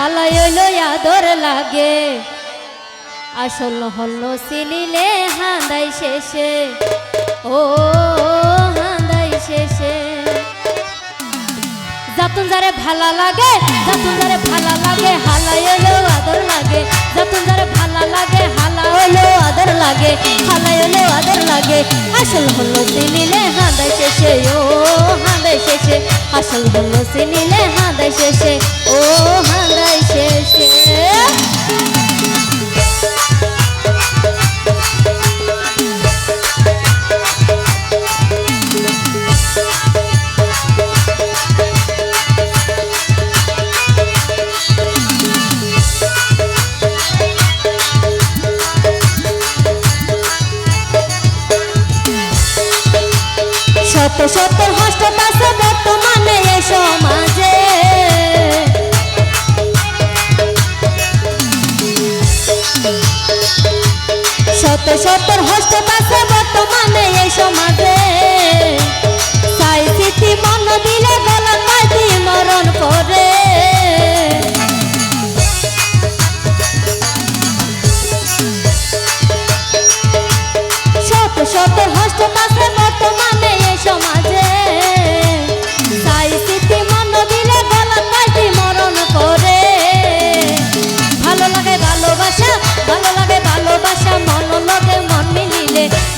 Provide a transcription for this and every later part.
হালাই হইল আদর লাগে। আসল হল সিলিলে হাঁদাই শেষে। ও, হাঁদাই শেষে। যাতুন যারে ভালা লাগে, যাতুন যারে ভালা লাগে, হালাই হইল আদর লাগে। যাতুন লাগে হালাই হইল আদর লাগে। আসল হলো সিনিলে হাঁদায় শেষে, ও হাঁদায় শেষে। আসল হলো সিনিলে হাঁদায় শেষে, ও হাঁদায় শেষে। শত শত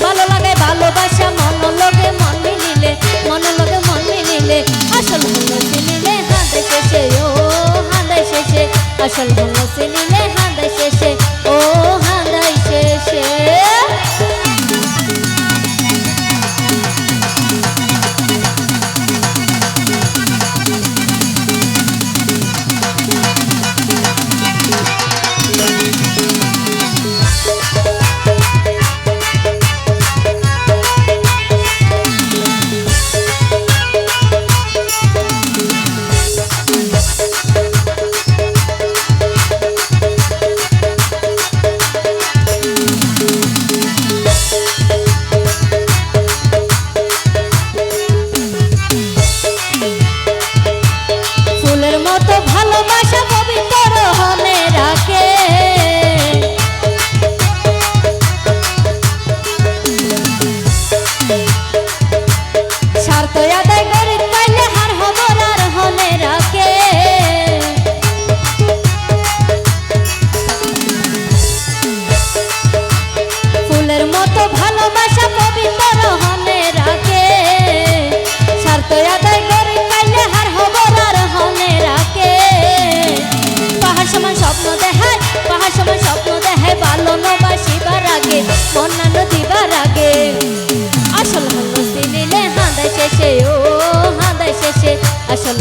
ভালো লাগে ভালোবাসা, মন লগে মন মিলিলে, মন লগে মন মিলিলে, আসল হলো সিলিলে হাতে শেষে, ও হাঁদে শেষে, আসল হলো সিলিলে হাঁদে শেষে, ও হাঁদাই শেষে। আসল হলো সিনিলে হাঁদাই শেষে ও হাঁদাই শেষে। আসল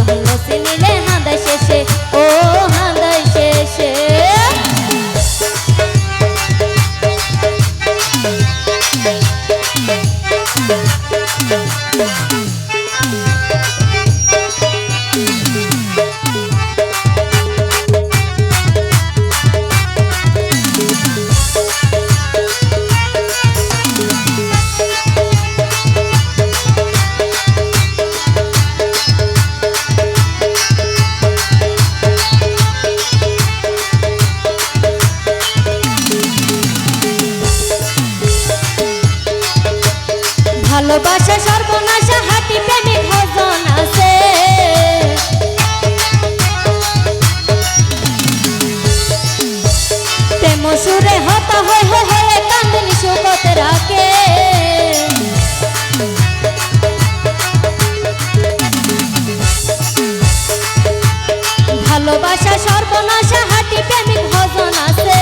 ভালোবাসা সর্বনাশা, হাঁটি প্রেমিক ভজন আছে।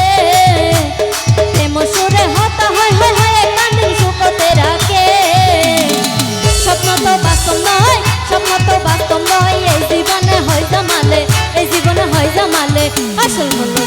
প্রেম সুরে হতা, হয় হয় হয় কানে সুকতে রাখে। স্বপ্ন তো বাস্তব নয়, স্বপ্ন তো বাস্তব নয়, এই জীবনে হয় জামালে, এই জীবনে হয় জামালে। আসল হলো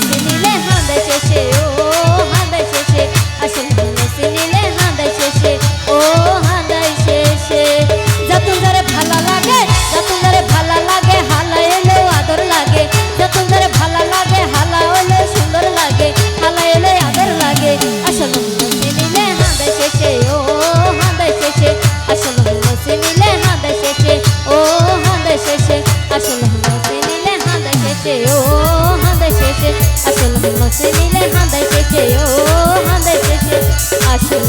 মজনু নিলে হাঁদাই শেষে ও হাঁদাই শেষে আসল